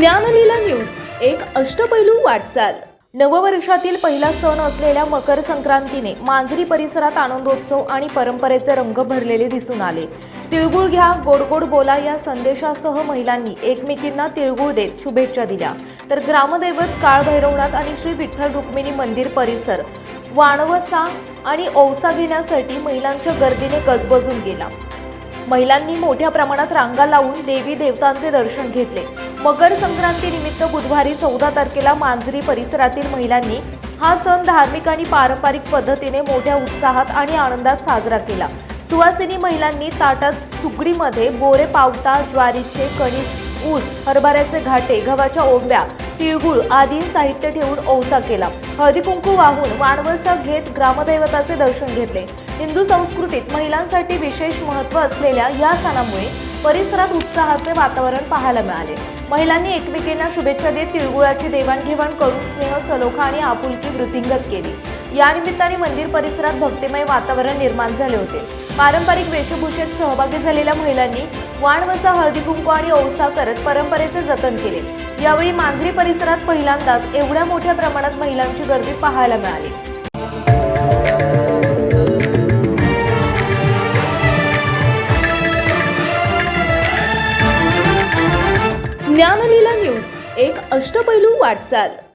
ज्ञानलीला news एक अष्टपैलू वाटचाल. नववर्षातील पहिला सण असलेल्या मकर संक्रांतीने मांजरी परिसरात आनंदोत्सव आणि परंपरेचे रंग भरलेले दिसून आले. तिळगुळ घ्या गोड गोड बोला या संदेशासह महिलांनी एकमेकींना तिळगुळ देत शुभेच्छा दिल्या. तर ग्रामदैवत काळभैरवनाथ आणि श्री विठ्ठल रुक्मिणी मंदिर परिसर. वाणवसा आणि औसा घेण्यासाठी महिलांच्या गर्दीने गजबजून गेला. महिलांनी मोठ्या प्रमाणात रांगा लावून देवी देवतांचे दर्शन घेतले. मकर संक्रांतीनिमित्त बुधवारी चौदा तारखेला मांजरी परिसरातील महिलांनी हा सण धार्मिक आणि पारंपरिक पद्धतीने मोठ्या उत्साहात आणि आनंदात साजरा केला. सुवासिनी महिलांनी ताटात सुकडीमध्ये बोरे पावटा ज्वारीचे कणीस ऊस हरभऱ्याचे घाटे गव्हाच्या ओंब्या तिळगुळ आदी साहित्य ठेवून औसा केला. हळदी कुंकू वाहून वाणवसा घेत ग्रामदैवताचे दर्शन घेतले. हिंदू संस्कृतीत महिलांसाठी विशेष महत्त्व असलेल्या या सणामुळे परिसरात उत्साहाचे वातावरण पाहायला मिळाले. महिलांनी एकमेकींना शुभेच्छा देत तिळगुळाची देवाणघेवाण करून स्नेह सलोखा आणि आपुलकी वृद्धिंगत केली. या निमित्ताने मंदिर परिसरात भक्तिमय वातावरण निर्माण झाले होते. पारंपरिक वेशभूषेत सहभागी झालेल्या महिलांनी वाणवसा हळदी कुंकू आणि औसा करत परंपरेचे जतन केले. यावेळी मांजरी परिसरात पहिल्यांदाच एवढ्या मोठ्या प्रमाणात महिलांची गर्दी पाहायला मिळाली. ज्ञानलीला न्यूज एक अष्टपैलू वाटचाल.